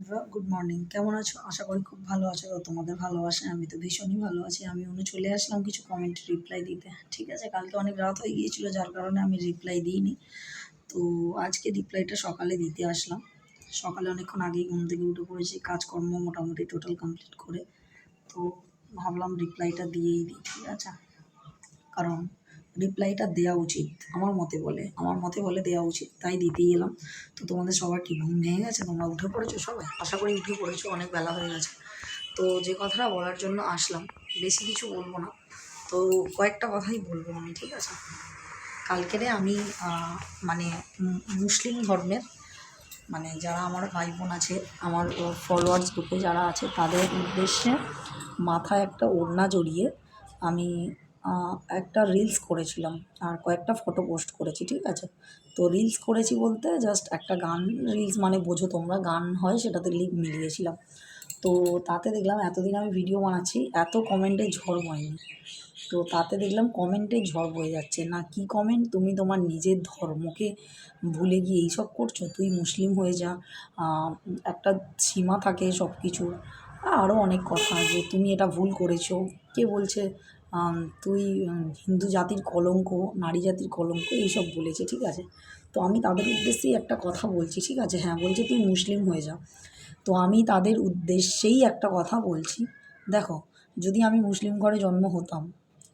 Good morning কেমন আছো? আশা করি খুব ভালো আছো। তো তোমাদের ভালোবাসে আমি তো ভীষণই ভালো আছি। আমি অনু চলে আসলাম কিছু কমেন্ট রিপ্লাই দিতে। ঠিক আছে, কালকে অনেক রাত হয়ে গিয়েছিল, যার কারণে আমি রিপ্লাই দিইনি। তো আজকে রিপ্লাইটা সকালে দিতে আসলাম। সকালে অনেকক্ষণ আগেই ঘুম থেকে উঠে পড়েছি, কাজকর্ম মোটামুটি টোটাল কমপ্লিট করে। তো ভাবলাম রিপ্লাইটা দিয়েই দিই, ঠিক আছে? কারণ রিপ্লাইটা দেওয়া উচিত, আমার মতে বলে, আমার মতে বলে দেওয়া উচিত, তাই দিতেই এলাম। তো তোমাদের সবার কি ঘুম ভেঙে গেছে? তোমরা উঠে পড়েছো সবাই? আশা করি উঠে পড়েছো, অনেক বেলা হয়ে গেছে। তো যে কথাটা বলার জন্য আসলাম, বেশি কিছু বলব না। তো কয়েকটা কথাই বলব আমি, ঠিক আছে? কালকেরে আমি মানে মুসলিম ধর্মের মানে যারা আমার ভাই বোন আছে, আমার ফলোয়ার্স গ্রুপে যারা আছে, তাদের উদ্দেশ্যে মাথায় একটা ওড়না জড়িয়ে আমি একটা রিলস করেছিলাম আর কয়েকটা ফটো পোস্ট করেছি, ঠিক আছে? তো রিলস করেছি বলতে জাস্ট একটা গান রিলস মানে বোঝো তোমরা, গান হয় সেটাতে লিপ মিলিয়েছিলাম। তো তাতে দেখলাম এতদিন আমি ভিডিও বানাচ্ছি, এত কমেন্টে ঝড় বয়নি তো তাতে দেখলাম কমেন্টে ঝড় বয়ে যাচ্ছে। না, কি কমেন্ট তুমি তোমার নিজের ধর্মকে ভুলে গিয়ে এইসব করছ? তুই মুসলিম হয়ে যা একটা সীমা থাকে সব কিছুর আরও অনেক কথা যে তুমি এটা ভুল করেছ। কে বলছে? তুই হিন্দু জাতির কলঙ্ক, নারী জাতির কলঙ্ক, এইসব বলেছে, ঠিক আছে? তো আমি তাদের উদ্দেশ্যেই একটা কথা বলছি, ঠিক আছে? হ্যাঁ বলছে তুই মুসলিম হয়ে যা। তো আমি তাদের উদ্দেশ্যেই একটা কথা বলছি। দেখো, যদি আমি মুসলিম ঘরে জন্ম হতাম,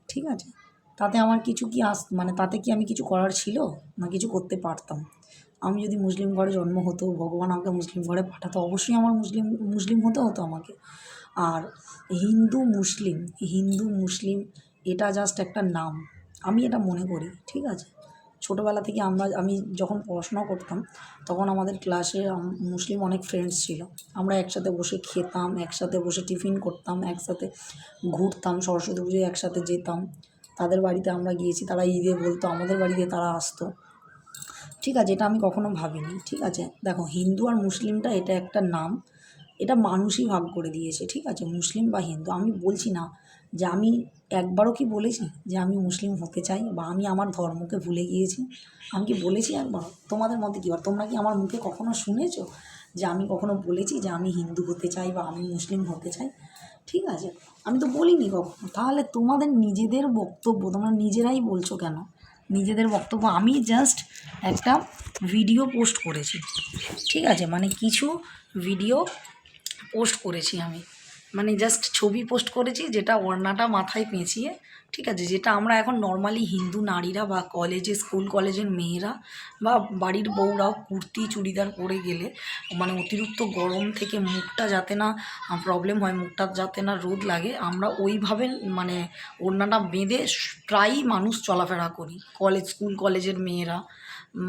ঠিক আছে? তাতে আমার কিছু কি আস মানে তাতে কি আমি কিছু করার ছিল? না কিছু করতে পারতাম? আমি যদি মুসলিম ঘরে জন্ম হতো, ভগবান আমাকে মুসলিম ঘরে পাঠাতো, অবশ্যই আমার মুসলিম মুসলিম হতে হতো আমাকে। আর হিন্দু মুসলিম হিন্দু মুসলিম, এটা জাস্ট একটা নাম। আমি এটা মনে করি, ঠিক আছে? ছোটোবেলা থেকে আমরা, আমি যখন পড়াশোনা করতাম, তখন আমাদের ক্লাসে মুসলিম অনেক ফ্রেন্ডস ছিল। আমরা একসাথে বসে খেতাম, একসাথে বসে টিফিন করতাম, একসাথে ঘুরতাম, সরস্বতী পুজোয় একসাথে যেতাম। তাদের বাড়িতে আমরা গিয়েছি, তারা ঈদে বলতো, আমাদের বাড়িতে তারা আসতো। ঠিক আছে, এটা আমি কখনো ভাবিনি, ঠিক আছে। দেখো, হিন্দু আর মুসলিমটা এটা একটা নাম, এটা মানুষই ভাগ করে দিয়েছে, ঠিক আছে, মুসলিম বা হিন্দু। আমি বলছি না যে আমি একবারও কি বলেছি যে আমি মুসলিম হতে চাই বা আমি আমার ধর্মকে ভুলে গিয়েছি? আমি কি বলেছি একবার? তোমাদের মধ্যে কী? আর তোমরা কি আমার মুখে কখনো শুনেছো যে আমি কখনো বলেছি যে আমি হিন্দু হতে চাই বা আমি মুসলিম হতে চাই? ঠিক আছে, আমি তো বলিনি কখনো। তাহলে তোমাদের নিজেদের বক্তব্য, তোমরা নিজেরাই বলছো কেন? নিজেদের বক্তব্য, আমি জাস্ট একটা ভিডিও পোস্ট করেছি। ঠিক আছে? মানে কিছু ভিডিও পোস্ট করেছি আমি। মানে জাস্ট ছবি পোস্ট করেছি, যেটা ওড়নাটা মাথায় পেঁচিয়ে, ঠিক আছে? যেটা আমরা এখন নর্মালি হিন্দু নারীরা বা কলেজে স্কুল কলেজের মেয়েরা বা বাড়ির বউরাও কুর্তি, চুড়িদার পরে গেলে মানে অতিরিক্ত গরম থেকে মুখটা যাতে না প্রবলেম হয়, মুখটা যাতে না রোদ লাগে, আমরা ওইভাবে মানে ওড়নাটা বেঁধে প্রায়ই মানুষ চলাফেরা করি। কলেজ স্কুল কলেজের মেয়েরা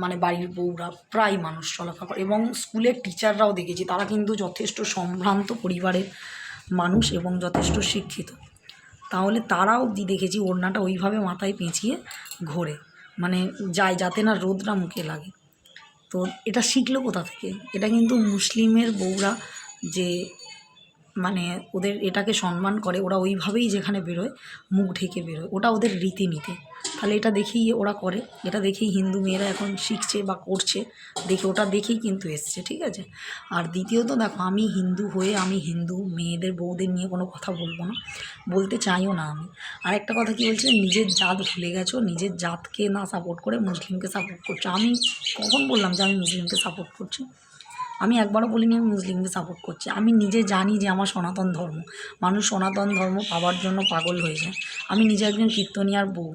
মানে বাড়ির বউরা প্রায় মানুষ চলাফেরা করে। এবং স্কুলের টিচাররাও দেখেছি, তারা কিন্তু যথেষ্ট সম্ভ্রান্ত পরিবারের মানুষ এবং যথেষ্ট শিক্ষিত। তাহলে তারাও দি দেখেছি ওড়নাটা ওইভাবে মাথায় পেঁচিয়ে ঘোরে। মানে যায় যাতে না রোদটা মুখে লাগে। তো এটা শিখলো কোথা থেকে? এটা কিন্তু মুসলিমের বউরা যে মানে ওদের এটাকে সম্মান করে, ওরা ওইভাবেই যেখানে বেরোয়, মুখ ঢেকে বেরোয়। ওটা ওদের রীতিনীতি। তাহলে এটা দেখেই ওরা করে। এটা দেখেই হিন্দু মেয়েরা এখন শিখছে বা করছে। দেখে ওটা দেখেই কিন্তু এসছে, ঠিক আছে? আর দ্বিতীয়ত দেখো, আমি হিন্দু হয়ে আমি হিন্দু মেয়েদের, বউদের নিয়ে কোনো কথা বলব না। বলতে চাইও না আমি। আর একটা কথা কি বলছে? নিজের জাত ভুলে গেছো? নিজের জাতকে না সাপোর্ট করে মুসলিমকে সাপোর্ট করছ? আমি কখন বললাম যে আমি মুসলিমকে সাপোর্ট করছি? আমি একবারও বলিনি আমি মুসলিমকে সাপোর্ট করছি। আমি নিজে জানি যে আমার সনাতন ধর্ম। মানুষ সনাতন ধর্ম পাওয়ার জন্য পাগল হয়ে যায় আমি নিজে একজন কীর্তনিয়ার বউ।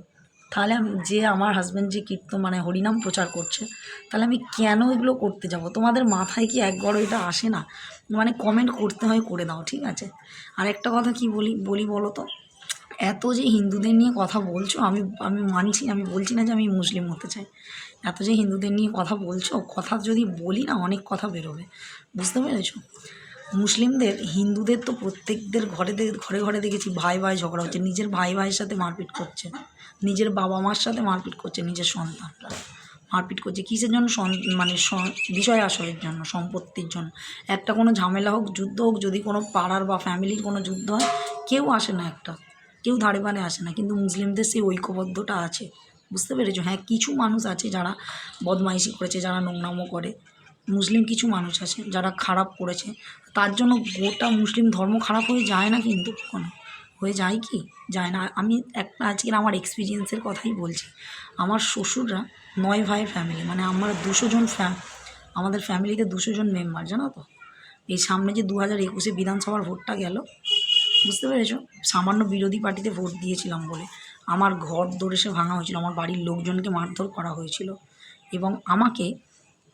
তাহলে যে আমার হাজব্যান্ড যে কীর্তন মানে হরিনাম প্রচার করছে, তাহলে আমি কেন এগুলো করতে যাব? তোমাদের মাথায় কি একবারও এটা আসে না? মানে কমেন্ট করতে হয়, করে দাও, ঠিক আছে? আর একটা কথা কি বলি বলি বলো তো? এত যে হিন্দুদের নিয়ে কথা বলছো, আমি আমি মানছি, আমি বলছি না যে আমি মুসলিম হতে চাই। এত যে হিন্দুদের নিয়ে কথা বলছো, কথা যদি বলি না অনেক কথা বেরোবে। বুঝতে পেরেছ? মুসলিমদের, হিন্দুদের তো প্রত্যেকদের ঘরে ঘরে ঘরে দেখেছি ভাই ভাই ঝগড়া হচ্ছে, নিজের ভাই ভাইয়ের সাথে মারপিট করছে, নিজের বাবা মার সাথে মারপিট করছে নিজের সন্তানরা। মারপিট করছে, কিসের জন্য মানে বিষয় আশয়ের জন্য, সম্পত্তির জন্য? একটা কোনো ঝামেলা হোক, যুদ্ধ হোক, যদি কোনো পাড়ার বা ফ্যামিলির কোনো যুদ্ধ হয়, কেউ আসে না একটা, কেউ ধারে বানে আসে না, কিন্তু মুসলিমদের সেই ঐক্যবদ্ধটা আছে। বুঝতে পেরেছ? হ্যাঁ কিছু মানুষ আছে যারা বদমাইশি করেছে, যারা নোংরামো করে। মুসলিম কিছু মানুষ আছে যারা খারাপ করেছে। তার জন্য গোটা মুসলিম ধর্ম খারাপ হয়ে যায় না কিন্তু কখনো? হয়ে যায় কি? যায় না। আমি একটা আজকের আমার এক্সপিরিয়েন্সের কথাই বলছি। আমার শ্বশুররা নয় ভাইয়ের ফ্যামিলি মানে আমার দুশো জন ফ্যা আমাদের ফ্যামিলিতে দুশো জন মেম্বার জানো তো? এই সামনে যে দু হাজার একুশে বিধানসভার ভোটটা গেল, বুঝতে পেরেছ? সামান্য বিরোধী পার্টিতে ভোট দিয়েছিলাম বলে। আমার ঘর দৌড় এসে ভাঙা হয়েছিল, আমার বাড়ির লোকজনকে মারধর করা হয়েছিল এবং আমাকে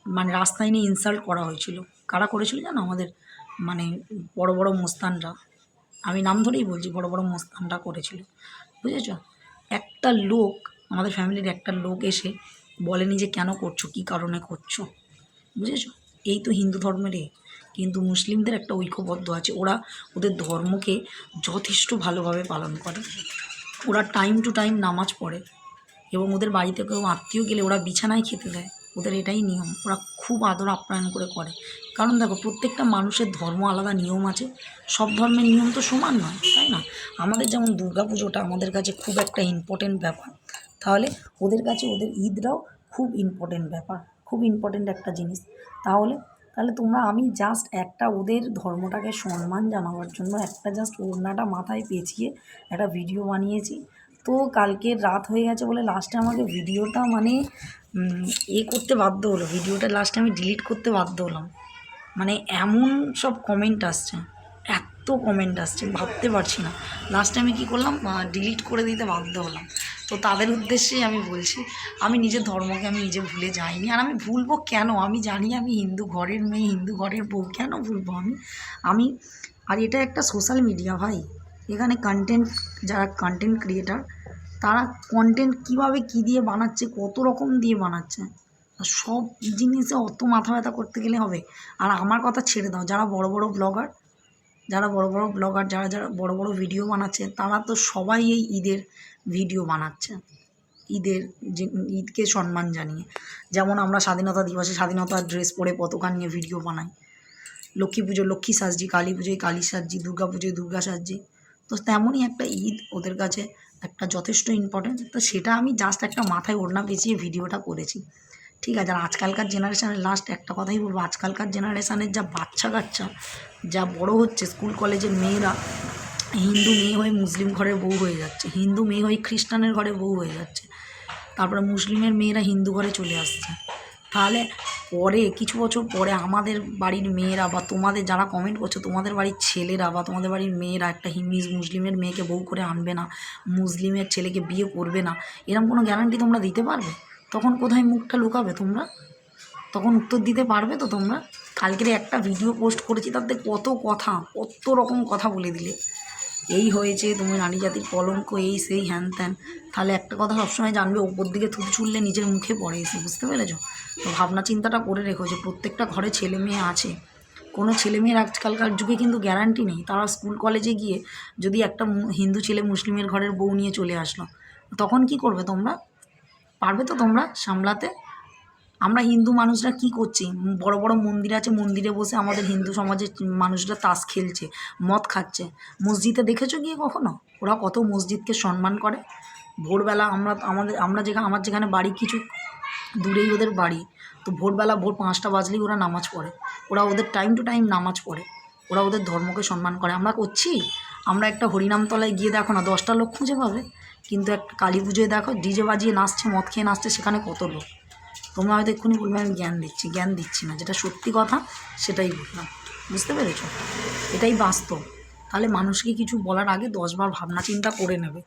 মানে রাস্তায় নিয়ে ইনসাল্ট করা হয়েছিল। কারা করেছিল জানো? আমাদের মানে বড় বড় মোস্তানরা। আমি নাম ধরেই বলছি, বড় বড় মোস্তানরা করেছিল। বুঝেছ? একটা লোক, আমাদের ফ্যামিলির একটা লোক এসে বলেনি যে কেন করছ, কী কারণে করছ। বুঝেছ? এই তো হিন্দু ধর্মের কিন্তু মুসলিমদের একটা ঐক্যবদ্ধ আছে। ওরা ওদের ধর্মকে যথেষ্ট ভালোভাবে পালন করে। ওরা টাইম টু টাইম নামাজ পড়ে এবং ওদের বাড়িতে কেউ আত্মীয় গেলে ওরা বিছানায় খেতে দেয়। ওদের এটাই নিয়ম। ওরা খুব আদর আপ্যায়ন করে করে। কারণ দেখো, প্রত্যেকটা মানুষের ধর্ম আলাদা, নিয়ম আছে। সব ধর্মের নিয়ম তো সমান নয়, তাই না? আমাদের যেমন দুর্গা পুজোটা আমাদের কাছে খুব একটা ইম্পর্টেন্ট ব্যাপার। তাহলে ওদের কাছে ওদের ঈদরাও খুব ইম্পর্টেন্ট ব্যাপার, খুব ইম্পর্টেন্ট একটা জিনিস। তাহলে তাহলে তোমরা আমি জাস্ট একটা ওদের ধর্মটাকে সম্মান জানাবার জন্য একটা জাস্ট ওড়নাটা মাথায় পেঁচিয়ে একটা ভিডিও বানিয়েছি। তো কালকে রাত হয়ে গেছে বলে লাস্টে আমাকে ভিডিওটা মানে এ করতে বাধ্য হলো। ভিডিওটা লাস্টে আমি ডিলিট করতে বাধ্য হলাম। মানে এমন সব কমেন্ট আসছে, এত কমেন্ট আসছে, ভাবতে পারছি না। লাস্টে আমি কী করলাম ডিলিট করে দিতে বাধ্য হলাম। তো তাদের উদ্দেশ্যেই আমি বলছি, আমি নিজের ধর্মকে আমি নিজে ভুলে যাইনি। আর আমি ভুলবো কেন? আমি জানি আমি হিন্দু ঘরের মেয়ে, হিন্দু ঘরের বউ, কেন ভুলবো আমি? আমি, আর এটা একটা সোশ্যাল মিডিয়া ভাই। এখানে কন্টেন্ট যারা কন্টেন্ট ক্রিয়েটার তারা কন্টেন্ট কীভাবে কি দিয়ে বানাচ্ছে, কত রকম দিয়ে বানাচ্ছে? সব জিনিসে অত মাথা ব্যথা করতে গেলে হবে। আর আমার কথা ছেড়ে দাও, যারা বড় বড় ব্লগার যারা বড় বড় ব্লগার যারা যারা বড় বড় ভিডিও বানাচ্ছে, তারা তো সবাই এই ঈদের ভিডিও বানাচ্ছে ঈদের যে ঈদকে সম্মান জানিয়ে। যেমন আমরা স্বাধীনতা দিবসে স্বাধীনতার ড্রেস পরে পতাকা নিয়ে ভিডিও বানাই। লক্ষ্মী পুজো, লক্ষ্মী সাজছি কালী পুজোয় কালী সাজছি দুর্গা পুজোয় দুর্গা সাজছি তো তেমনই একটা ঈদ ওদের কাছে একটা যথেষ্ট ইম্পর্টেন্ট তো সেটা আমি জাস্ট একটা মাথায় ওড়না পেঁচিয়ে ভিডিওটা করেছি। ঠিক আছে, আর আজকালকার জেনারেশানের লাস্ট একটা কথাই বলব। আজকালকার জেনারেশানের যা বাচ্চা কাচ্চা যা বড় হচ্ছে স্কুল কলেজের মেয়েরা হিন্দু মেয়ে হয়ে মুসলিম ঘরের বউ হয়ে যাচ্ছে। হিন্দু মেয়ে হয়ে খ্রিস্টানের ঘরে বউ হয়ে যাচ্ছে। তারপরে মুসলিমের মেয়েরা হিন্দু ঘরে চলে আসছে। তাহলে পরে, কিছু বছর পরে আমাদের বাড়ির মেয়েরা বা তোমাদের যারা কমেন্ট করছ, তোমাদের বাড়ির ছেলেরা বা তোমাদের বাড়ির মেয়েরা একটা হিমিজ মুসলিমের মেয়েকে বউ করে আনবে না, মুসলিমের ছেলেকে বিয়ে করবে না এরকম কোনো গ্যারান্টি তোমরা দিতে পারবে? তখন কোথায় মুখটা লুকাবে তোমরা? তখন উত্তর দিতে পারবে তো তোমরা? কালকের একটা ভিডিও পোস্ট করেছি, তাতে কত কথা, কত রকম কথা বলে দিলে। এই হয়েছে তুমি নারী জাতির কলঙ্ক, এই সেই হ্যান ত্যান। তাহলে একটা কথা সবসময় জানবে, ওপর দিকে থুতু ছুড়লে নিজের মুখে পড়ে এসে, বুঝতে পেরেছ? তো ভাবনা চিন্তাটা করে রেখো যে প্রত্যেকটা ঘরে ছেলে মেয়ে আছে। কোনো ছেলে মেয়ের আজকালকার যুগে কিন্তু গ্যারান্টি নেই। তারা স্কুল কলেজে গিয়ে যদি একটা হিন্দু ছেলে মুসলিমের ঘরের বউ নিয়ে চলে আসলো, তখন কি করবে তোমরা? পারবে তো তোমরা সামলাতে? আমরা হিন্দু মানুষরা কি করছি? বড় বড় মন্দির আছে, মন্দিরে বসে আমাদের হিন্দু সমাজের মানুষরা তাস খেলছে, মদ খাচ্ছে। মসজিদে দেখেছ গিয়ে কখনো? ওরা কত মসজিদকে সম্মান করে? ভোরবেলা আমরা, আমাদের, আমরা যেখানে আমার যেখানে বাড়ি কিছু দূরেই ওদের বাড়ি, তো ভোরবেলা ভোর পাঁচটা বাজলেই ওরা নামাজ পড়ে। ওরা ওদের টাইম টু টাইম নামাজ পড়ে। ওরা ওদের ধর্মকে সম্মান করে। আমরা করছি? আমরা একটা হরিনামতলায় গিয়ে দেখো না, দশটা লোক খুঁজে পাবে। কিন্তু একটা কালী পুজোয় দেখো, ডিজে বাজিয়ে নাচছে, মদ খেয়ে নাচছে, সেখানে কত লোক? তোমরা হয়তো এক্ষুনি বলবে, আমি জ্ঞান দিচ্ছি জ্ঞান দিচ্ছি না। যেটা সত্যি কথা, সেটাই বললাম। বুঝতে পেরেছ? এটাই বাস্তব। তাহলে মানুষকে কিছু বলার আগে দশবার ভাবনা চিন্তা করে নেবে।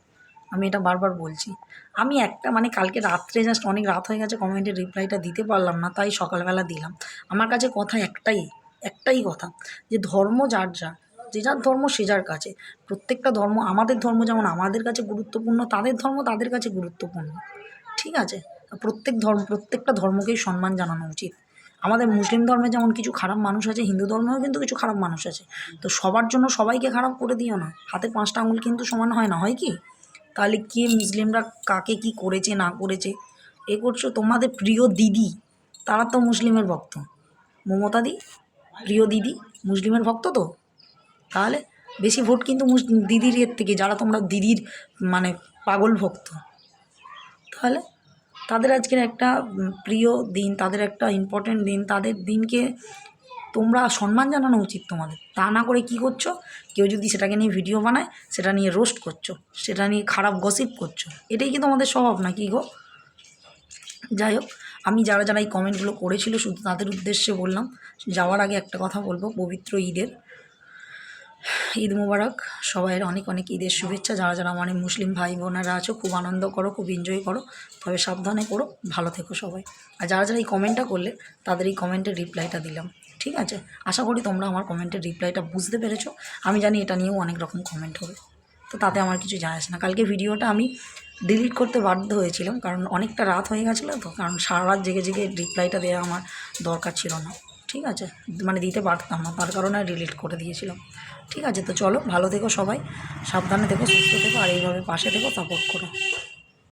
আমি এটা বারবার বলছি। আমি একটা মানে কালকে রাত্রে জাস্ট অনেক রাত হয়ে গেছে কমেন্টের রিপ্লাইটা দিতে পারলাম না, তাই সকালবেলা দিলাম। আমার কাছে কথা একটাই একটাই কথা, যে ধর্ম যার যা যে যার ধর্ম সে যার কাছে। প্রত্যেকটা ধর্ম, আমাদের ধর্ম যেমন আমাদের কাছে গুরুত্বপূর্ণ, তাদের ধর্ম তাদের কাছে গুরুত্বপূর্ণ। ঠিক আছে? প্রত্যেক ধর্ম, প্রত্যেকটা ধর্মকেই সম্মান জানানো উচিত। আমাদের মুসলিম ধর্মে যেমন কিছু খারাপ মানুষ আছে, হিন্দু ধর্মেও কিন্তু কিছু খারাপ মানুষ আছে। তো সবার জন্য সবাইকে খারাপ করে দিও না। হাতে পাঁচটা আঙুল কিন্তু সমান হয় না, হয় কি? তাহলে কে মুসলিমরা কাকে কি করেছে, না করেছে? এ করছ তোমাদের প্রিয় দিদি। তারা তো মুসলিমের ভক্ত। মমতাদি প্রিয় দিদি, মুসলিমের ভক্ত তো? তাহলে বেশি ভোট কিন্তু দিদির এর থেকে, যারা তোমরা দিদির মানে পাগল ভক্ত। তাহলে তাদের আজকের একটা প্রিয় দিন, তাদের একটা ইম্পর্টেন্ট দিন, তাদের দিনকে তোমরা সম্মান জানানো উচিত তোমাদের। তা না করে কি করছ? কেউ যদি সেটাকে নিয়ে ভিডিও বানায়, সেটা নিয়ে রোস্ট করছ, সেটা নিয়ে খারাপ গসিপ করছ, এটাই কি তোমাদের স্বভাব না কি গো? যাই হোক, আমি যারা যারা এই কমেন্টগুলো করেছিল, শুধু তাদের উদ্দেশ্যে বললাম, যাওয়ার আগে একটা কথা বলব, পবিত্র ঈদের। ঈদ মুবারক। সবাইয়ের অনেক অনেক ঈদের শুভেচ্ছা। যারা যারা আমার মুসলিম ভাই বোনেরা আছো, খুব আনন্দ করো, খুব এনজয় করো। তবে সাবধানে করো, ভালো থেকো সবাই। আর যারা যারা এই কমেন্টটা করলে, তাদের এই কমেন্টের রিপ্লাইটা দিলাম। ঠিক আছে? আশা করি তোমরা আমার কমেন্টের রিপ্লাইটা বুঝতে পেরেছ। আমি জানি এটা নিয়েও অনেক রকম কমেন্ট হবে। তো তাতে আমার কিছু যায় আসে না। কালকে ভিডিওটা আমি ডিলিট করতে বাধ্য হয়েছিলাম, কারণ অনেকটা রাত হয়ে গেছিল তো, কারণ সারা রাত জেগে জেগে রিপ্লাইটা দেওয়া আমার দরকার ছিল না। ঠিক আছে? মানে দিতে পারতাম না, তার কারণে ডিলিট করে দিয়েছিলাম। ঠিক আছে, তো চলো, ভালো থেকো সবাই, সাবধানে থেকো, সুস্থ থেকো, আর এইভাবে পাশে থেকো সাপোর্ট করো।